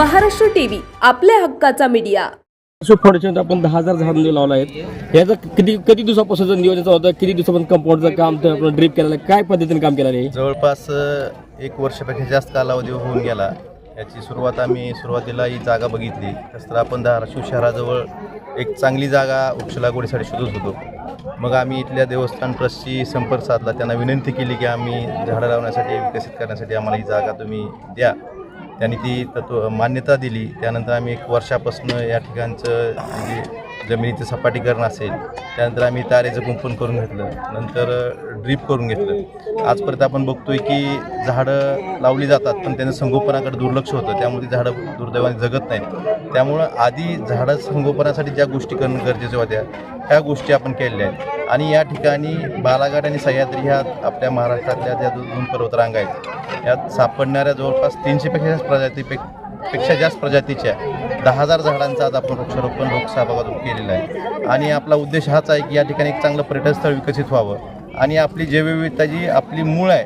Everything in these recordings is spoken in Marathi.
महाराष्ट्र टीव्ही आपल्या हक्काचा मीडिया. अशोक फाउंडेशन आपण दहा हजार झाडं लावला आहेत. याचं किती किती दिवसापासून नियोजन होतं? किती दिवसापासून कंपाऊंडचं काम ते आपण ड्रीप केलेलं आहे? काय पद्धतीने काम केलेलं आहे? जवळपास अ, एक वर्षापेक्षा जास्त कालावधी होऊन गेला. याची सुरुवात आम्ही सुरुवातीला ही जागा बघितली. तस तर आपण धाराशिव शहराजवळ एक चांगली जागा वृक्ष लागवडीसाठी शोधत होतो. मग आम्ही इथल्या देवस्थान ट्रस्टशी संपर्क साधला. त्यांना विनंती केली की आम्ही झाडं लावण्यासाठी विकसित करण्यासाठी आम्हाला ही जागा तुम्ही द्या. त्यांनी ती तत्व मान्यता दिली. त्यानंतर आम्ही एक वर्षापासून या ठिकाणचं जे जमिनीचं सपाटीकरण असेल त्यानंतर आम्ही तारेचं कुंपण करून घेतलं नंतर ड्रीप करून घेतलं. आजपर्यंत आपण बघतोय की झाडं लावली जातात पण त्यांचं संगोपनाकडे दुर्लक्ष होतं. त्यामुळे ती झाडं दुर्दैवाने जगत नाहीत. त्यामुळं आधी झाडं संगोपनासाठी ज्या गोष्टी करणं गरजेच्या होत्या ह्या गोष्टी आपण केलेल्या आहेत. आणि या ठिकाणी बालाघाट आणि सह्याद्री ह्या आपल्या महाराष्ट्रातल्या ज्या दोन पर्वतरांगा आहेत यात सापडणाऱ्या जवळपास तीनशेपेक्षा जास्त प्रजातीपे पेक्षा जास्त प्रजातीच्या दहा हजार झाडांचा आज आपण वृक्षारोपण लोकसहभागातून केलेलं आहे. आणि आपला उद्देश हाच आहे की या ठिकाणी एक चांगलं पर्यटनस्थळ विकसित व्हावं. आणि आपली जैवविविधता जी आपली मूळ आहे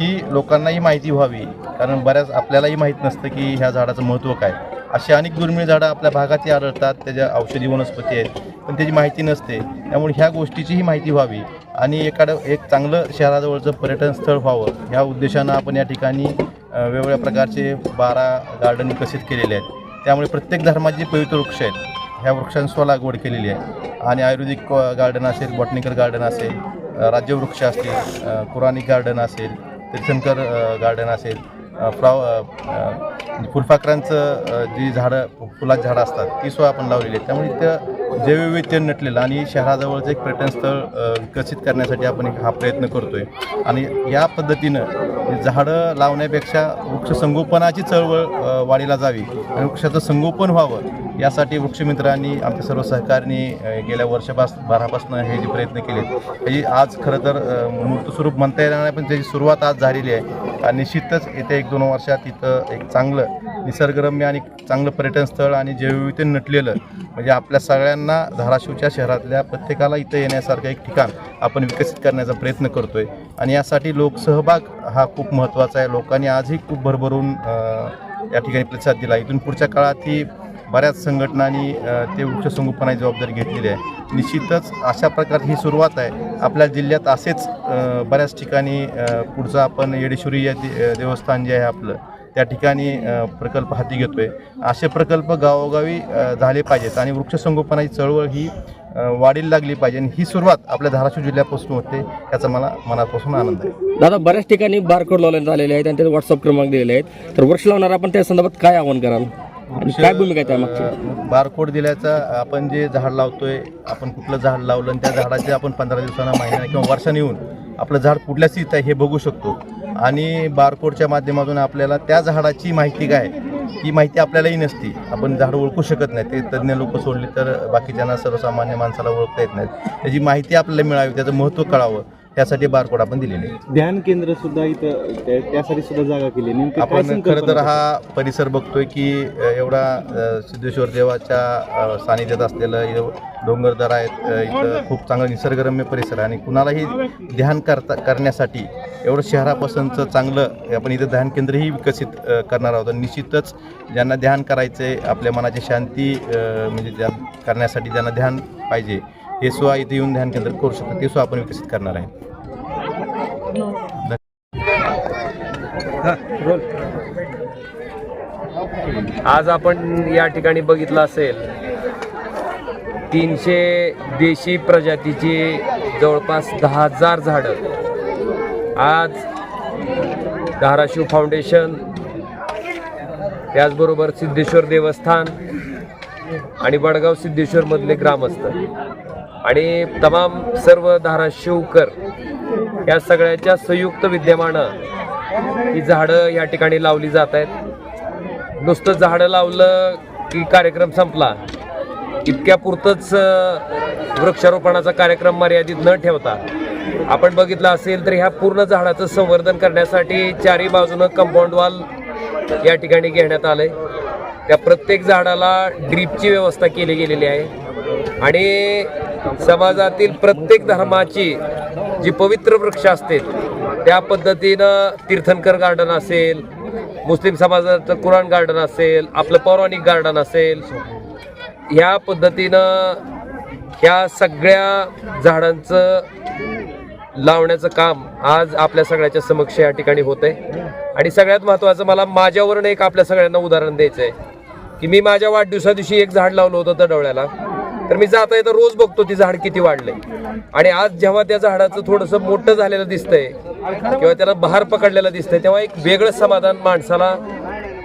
ही लोकांनाही माहिती व्हावी. कारण बऱ्याच आपल्यालाही माहीत नसतं की ह्या झाडाचं महत्त्व काय. अशी अनेक दुर्मिळ झाडं आपल्या भागातही आढळतात त्याच्या औषधी वनस्पती आहेत पण त्याची माहिती नसते. त्यामुळे ह्या गोष्टीचीही माहिती व्हावी आणि एखादं एक चांगलं शहराजवळचं पर्यटन स्थळ व्हावं. ह्या उद्देशानं आपण या ठिकाणी वेगवेगळ्या प्रकारचे बारा गार्डन विकसित केलेले आहेत. त्यामुळे प्रत्येक धर्माचे जे पवित्र वृक्ष आहेत ह्या वृक्षांची लागवड केलेली आहे. आणि आयुर्वेदिक गार्डन असेल बॉटनिकल गार्डन असेल राज्यवृक्ष असतील पुराणिक गार्डन असेल तीर्थंकर गार्डन असेल फ्लाव फुलपाखरांचं जी झाडं फुलात झाडं असतात ती सुद्धा आपण लावलेली आहेत. त्यामुळे त्या जैवविविधते नटलेलं आणि शहराजवळचं एक पर्यटन स्थळ विकसित करण्यासाठी आपण एक हा प्रयत्न करतो आहे आणि या पद्धतीनं झाडं लावण्यापेक्षा वृक्ष संगोपनाची चळवळ वाढीला जावी आणि वृक्षाचं संगोपन व्हावं यासाठी वृक्षमित्रांनी आमच्या सर्व सहकार्यांनी गेल्या वर्षापास बारापासून हे जे प्रयत्न केले त्याची आज खरं तर मूर्त स्वरूप म्हणता येणार नाही पण त्याची सुरुवात आज झालेली आहे. आणि निश्चितच येत्या एक दोन वर्षात इथं एक चांगलं निसर्गरम्य आणि चांगलं पर्यटन स्थळ आणि जैवविविधते नटलेलं म्हणजे आपल्या सगळ्यांना धाराशिवच्या शहरातल्या प्रत्येकाला इथं येण्यासारखं एक ठिकाण आपण विकसित करण्याचा प्रयत्न करतो आहे आणि यासाठी लोकसहभाग हा खूप महत्त्वाचा आहे. लोकांनी आजही खूप भरभरून या ठिकाणी प्रतिसाद दिला. इथून पुढच्या काळात ही बऱ्याच संघटनांनी ते उच्च संगोपनाची जबाबदारी घेतलेली आहे. निश्चितच अशा प्रकारची ही सुरुवात आहे. आपल्या जिल्ह्यात असेच बऱ्याच ठिकाणी पुढचं आपण येडेश्वरी या दे- देवस्थान जे आहे आपलं त्या ठिकाणी प्रकल्प हाती घेतोय. असे प्रकल्प गावोगावी झाले पाहिजेत आणि वृक्ष संगोपनाची चळवळ ही वाढीला लागली पाहिजे आणि ही सुरुवात आपल्या धाराशिव जिल्ह्यापासून होते याचा मला मनापासून आनंद आहे. दादा बऱ्याच ठिकाणी बारकोड लावण्यात आलेले आहेत आणि त्याचे व्हॉट्सअप क्रमांक दिलेले आहेत. तर वर्ष लावणार आपण त्या संदर्भात काय आव्हान कराल? काय भूमिका आहे त्यामागची बारकोड दिल्याचा आपण जे झाड लावतोय आपण कुठलं झाड लावलं आणि त्या झाडाचे आपण पंधरा दिवसांना महिन्याने किंवा वर्षाने येऊन आपलं झाड कुठल्या स्थितीत आहे हे बघू शकतो. आणि बारकोडच्या माध्यमातून आपल्याला त्या झाडाची माहिती काय? ही माहिती आपल्यालाही नसती. आपण झाड ओळखू शकत नाही. ते तज्ज्ञ लोक सोडली तर बाकीच्यांना सर्वसामान्य माणसाला ओळखता येत नाहीत. त्याची माहिती आपल्याला मिळावी त्याचं महत्त्व कळावं. त्यासाठी बारकोड आपण दिलेले आहे ध्यान केंद्र सुद्धा इथं त्या- त्यासाठी सुद्धा जागा केली आहे. नेमकं काय आपण खरं तर? हा परिसर बघतोय की अ, एवढा अ, सिद्धेश्वर देवाच्या अ, सानिध्यात असलेलं एव- डोंगरदर आहेत अ, इथं खूप चांगलं निसर्गरम्य परिसर आहे आणि कुणालाही ध्यान करता करण्यासाठी एवढं शहरापासूनचं चांगलं आपण इथं ध्यान केंद्रही विकसित अ, करणार आहोत आणि निश्चितच ज्यांना ध्यान करायचं आहे आपल्या मनाची शांती अ, म्हणजे ज्या करण्यासाठी ज्यांना ध्यान पाहिजे हे सुद्धा इथे येऊन ध्यान केंद्र करू शकतात ते सुद्धा आपण विकसित करणार आहे आज आपण या ठिकाणी बघितलं असेल तीनशे देशी प्रजातीची जवळपास दहा हजार झाडं. आज धाराशिव फाउंडेशन त्याचबरोबर सिद्धेश्वर देवस्थान आणि वडगाव सिद्धेश्वरमधले ग्रामस्थ. आणि तमाम सर्व धाराशिवकर या सगळ्याच्या संयुक्त विद्यमानं ही झाडं या ठिकाणी लावली जात आहेत. नुसतं झाडं लावलं की कार्यक्रम संपला. इतक्या पुरतंच वृक्षारोपणाचा कार्यक्रम मर्यादित न ठेवता. आपण बघितलं असेल तर ह्या पूर्ण झाडाचं संवर्धन करण्यासाठी चारी बाजूनं कंपाऊंड वॉल या ठिकाणी घेण्यात आलंय. त्या प्रत्येक झाडाला ड्रीपची व्यवस्था केली गेलेली आहे. आणि समाजातील प्रत्येक धर्माची जी पवित्र वृक्ष असते त्या पद्धतीनं तीर्थंकर गार्डन असेल मुस्लिम समाजाचं कुराण गार्डन असेल आपलं पौराणिक गार्डन असेल ह्या पद्धतीनं ह्या सगळ्या झाडांचं लावण्याचं काम आज आपल्या सगळ्याच्या समक्ष या ठिकाणी होत आहे आणि सगळ्यात महत्त्वाचं मला माझ्यावरून एक आपल्या सगळ्यांना उदाहरण द्यायचं आहे की मी माझ्या वाढदिवसा दिवशी एक झाड लावलं होतं डवळ्याला तर मी जाता येता रोज बघतो ती झाड किती वाढलंय. आणि आज जेव्हा त्या झाडाचं थोडंसं मोठं झालेलं दिसतंय किंवा त्याला बहार पकडलेलं दिसतंय तेव्हा एक वेगळं समाधान माणसाला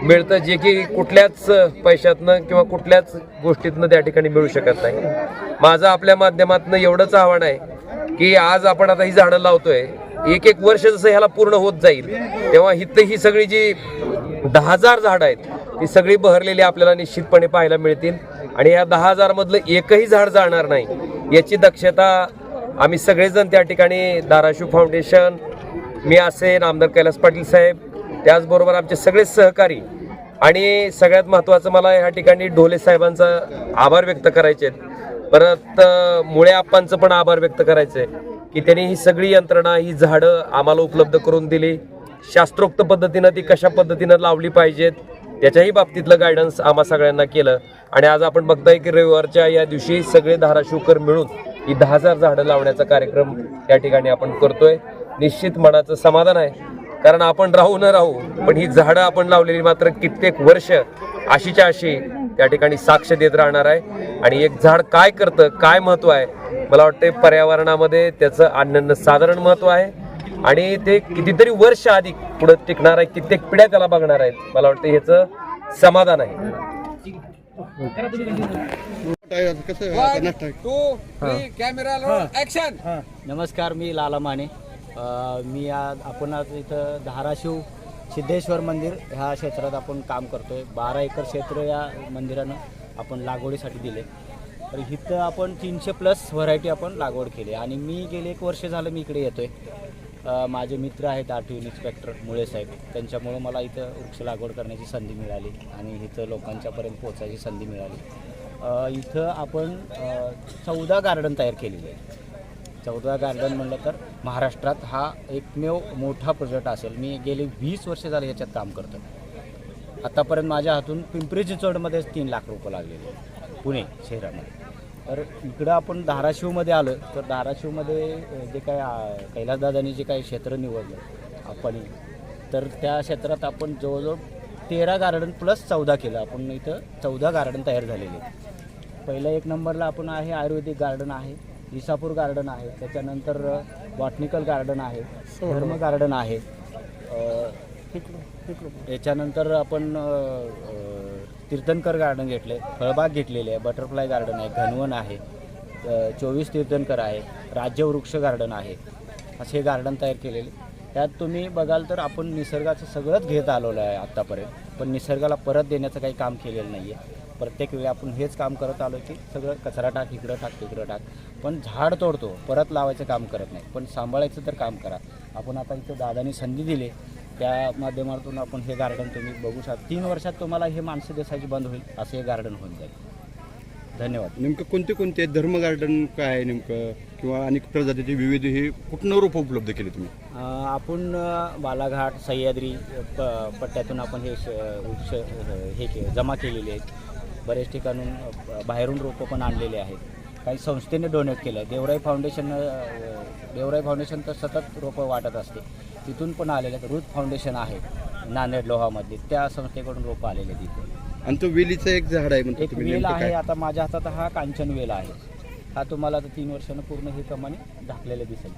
मिळतं जे की कुठल्याच पैशातनं किंवा कुठल्याच गोष्टीतनं त्या ठिकाणी मिळू शकत नाही. माझं आपल्या माध्यमातनं एवढंच आव्हान आहे की आज आपण आता ही झाडं लावतोय एक एक वर्ष जसं ह्याला पूर्ण होत जाईल तेव्हा इथं ही सगळी जी दहा हजार झाडं आहेत ती सगळी बहरलेली आपल्याला निश्चितपणे पाहायला मिळतील. आणि या दहा हजार मधलं एकही झाड जाणार नाही याची दक्षता आम्ही सगळेजण त्या ठिकाणी धाराशिव फाउंडेशन मी असेन आमदार कैलास पाटील साहेब त्याचबरोबर आमचे सगळे सहकारी आणि सगळ्यात महत्त्वाचं मला या ठिकाणी ढोले साहेबांचा आभार व्यक्त करायचे आहेत. परत मुळे आप्पांचं पण आभार व्यक्त करायचे की त्यांनी ही सगळी यंत्रणा ही झाडं आम्हाला उपलब्ध करून दिली. शास्त्रोक्त पद्धतीनं ती कशा पद्धतीनं लावली पाहिजेत त्याच्याही बाबतीतलं गायडन्स आम्हा सगळ्यांना केलं. आणि आज आपण बघताय की रविवारच्या या दिवशी सगळे धाराशिवकर मिळून ही दहा हजार झाडं लावण्याचा कार्यक्रम त्या ठिकाणी आपण करतोय. निश्चित मनाचं समाधान आहे. कारण आपण राहू न राहू पण ही झाडं आपण लावलेली मात्र कित्येक वर्ष अशीच्या अशी त्या ठिकाणी साक्ष देत राहणार आहे. आणि एक झाड काय करतं काय महत्त्व आहे? मला वाटतं पर्यावरणामध्ये त्याचं अनन्य साधारण महत्त्व आहे. आणि ते कितीतरी वर्ष आधी पुढे टिकणार आहे कित्येक पिढ्या त्याला बघणार आहेत. मला वाटतं ह्याचं समाधान आहे. नमस्कार मी लाला माने. मी आज आपण आज इथं धाराशिव सिद्धेश्वर मंदिर ह्या क्षेत्रात आपण काम करतोय. बारा एकर क्षेत्र या मंदिरानं आपण लागवडीसाठी दिले. तर इथं आपण तीनशे प्लस व्हरायटी आपण लागवड केली. आणि मी गेले एक वर्ष झालं मी इकडे येतोय. माझे मित्र आहेत आर इन्स्पेक्टर मुळे साहेब. त्यांच्यामुळं मला इथं वृक्ष लागवड करण्याची संधी मिळाली आणि इथं लोकांच्यापर्यंत पोहोचायची संधी मिळाली. इथं आपण चौदा गार्डन तयार केलेले आहे चौदा गार्डन म्हणलं तर महाराष्ट्रात हा एकमेव मोठा प्रोजेक्ट असेल. मी गेली वीस वर्ष झाले याच्यात काम करतो. आतापर्यंत माझ्या हातून पिंपरी चिंचवडमध्येच तीन लाख रुपये लागलेले आहेत, पुणे शहरामध्ये. तर इकडं आपण धाराशिवमध्ये आलं तर धाराशिवमध्ये जे काय कैलासदादांनी जे काही क्षेत्र निवडलं आपण तर त्या क्षेत्रात आपण जवळजवळ तेरा गार्डन प्लस चौदा केलं. आपण इथं चौदा गार्डन तयार झालेले पहिल्या एक नंबरला आपण आहे आयुर्वेदिक गार्डन आहे इसापूर गार्डन आहे त्याच्यानंतर बॉटनिकल गार्डन आहे धर्म गार्डन आहे याच्यानंतर आपण तीर्थंकर गार्डन घेतले फळबाग घेतलेले आहे बटरफ्लाय गार्डन आहे घनवन आहे चोवीस तीर्थंकर आहे राज्यवृक्ष गार्डन आहे असे गार्डन तयार केलेले. त्यात तुम्ही बघाल तर आपण निसर्गाचं सगळंच घेत आलेलो आहे आत्तापर्यंत पण निसर्गाला परत देण्याचं काही काम केलेलं नाही आहे प्रत्येक वेळी आपण हेच काम करत आलो की सगळं कचरा टाक इकडं टाक तिकडं टाक. पण झाड तोडतो परत लावायचं काम करत नाही. पण सांभाळायचं तर काम करा. आपण आता इथं दादानी संधी दिली. त्या माध्यमातून आपण हे गार्डन तुम्ही बघू शकता. तीन वर्षात तुम्हाला हे माणसं दिसायची बंद होईल असं हे गार्डन होऊन जाईल. धन्यवाद. नेमकं कोणते कोणते धर्म गार्डन काय आहे नेमकं? किंवा अनेक प्रजातीचे विविध हे कुठनं रोप उपलब्ध केले तुम्ही? अं, आपण अं, बालाघाट सह्याद्री प पट्ट्यातून आपण हे श- वृक्ष अं, हे के जमा केलेले आहेत. बरेच ठिकाणून अं, बाहेरून रोपं पण आणलेले आहेत. काही संस्थेने डोनेट केलं देवराई फाउंडेशन अं, देवराई फाउंडेशन तर सतत रोपं वाटत असते. तिथून पण आलेले आहेत. रुथ फाउंडेशन आहे नांदेड लोहामधली. त्या संस्थेकडून रोपं आलेले आहेत इथे. आणि तो वेलीचं एक झाड आहे म्हणतो एक तुम्ही वेल नेमकं आहे. काय? आता माझ्या हातात हा कांचन वेल आहे. हा तुम्हाला आता तीन वर्षानं पूर्ण हे कमाने झाकलेलं दिसेल.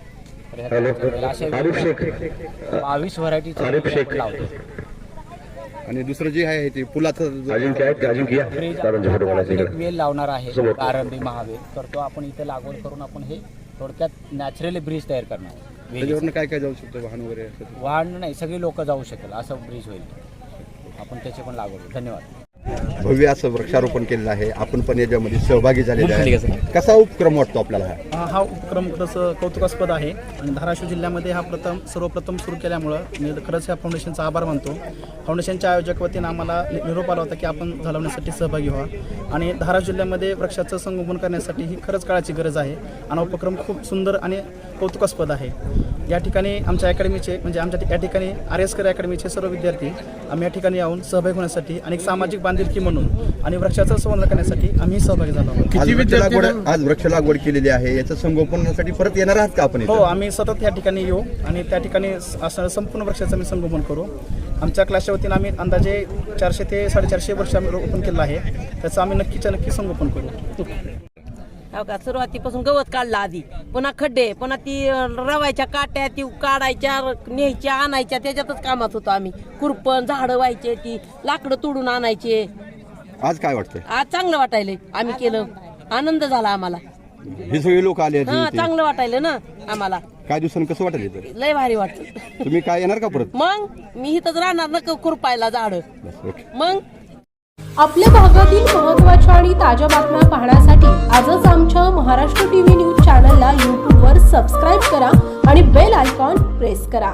तर ह्या कांचन वेल अशा बावीस व्हरायटीचे लावतो आणि दुसरं जे आहे ते पुलाचं जो- ब्रिज वेल लावणार आहे. प्रारंभी महावेल. तर तो आपण इथे लागवड करून आपण हे थोडक्यात नॅचरली ब्रिज तयार करणार. त्याच्यावरनं काय काय जाऊ शकतो? वाहन वगैरे? असं वाहन नाही सगळी लोक जाऊ शकेल असं ब्रिज होईल. आपण त्याची पण लागवड करू. धन्यवाद. भव्य असं वृक्षारोपण केलेलं आहे. आपण पण याच्यामध्ये सहभागी झालेले आहे. कसा उपक्रम वाटतो आपल्याला हा? हा हा उपक्रम खरंच कौतुकास्पद आहे. आणि धाराशिव जिल्ह्यामध्ये हा प्रथम सर्वप्रथम सुरू केल्यामुळं मी खरंच या फाउंडेशनचा आभार मानतो. फाउंडेशनच्या आयोजक वतीनं आम्हाला निरोप आला होता की आपण झालवण्यासाठी सहभागी व्हा. आणि धाराशिव जिल्ह्यामध्ये वृक्षाचं संगोपन करण्यासाठी ही खरंच काळाची गरज आहे. आणि हा उपक्रम खूप सुंदर आणि कौतुकास्पद आहे. या ठिकाणी आमच्या अकॅडमीचे म्हणजे आमच्या या ठिकाणी आर एस कर अकॅडमीचे सर्व विद्यार्थी आम्ही या ठिकाणी येऊन सहभागी होण्यासाठी आणि एक सामाजिक बांधिलकी म्हणून आणि वृक्षाचं संवर्धन करण्यासाठी आम्ही सहभागी झालो आहोत. आज वृक्ष लागवड आज वृक्ष लागवड केलेली आहे. याचं संगोपनासाठी परत येणार आहात का आपण हो? आम्ही सतत या ठिकाणी येऊ आणि त्या ठिकाणी संपूर्ण वृक्षाचं आम्ही संगोपन करू. आमच्या क्लासच्या वतीनं आम्ही अंदाजे चारशे ते साडेचारशे वर्ष आम्ही रोपण केलं आहे. त्याचं आम्ही नक्कीच्या नक्की संगोपन करू. हो का? सुरुवातीपासून गवत काढलं आधी. पुन्हा खड्डे पुन्हा ती रवायच्या काट्या ती काढायच्या न्यायच्या आणायच्या त्याच्यातच कामात होतो आम्ही. खुरपण झाडं व्हायचे ती लाकडं तोडून आणायचे. आज काय वाटतंय? आज चांगलं वाटायलंय आम्ही केलं. आनंद झाला आम्हाला. हे सगळे लोक आले हा इथे. चांगलं वाटायलं ना आम्हाला. काय दिवसांनी कसं वाटेल इथं? लय भारी वाटत तुम्ही काय येणार का परत? मग मी इथंच राहणार ना खुरपायला झाड. बस ओके. मग आपल्या भागातील महत्त्वाच्या आणि ताज्या बातम्या पाहण्यासाठी आजच आमच्या महाराष्ट्र टीव्ही न्यूज चॅनलला यूट्यूबवर सबस्क्राईब करा आणि बेल आयकॉन प्रेस करा.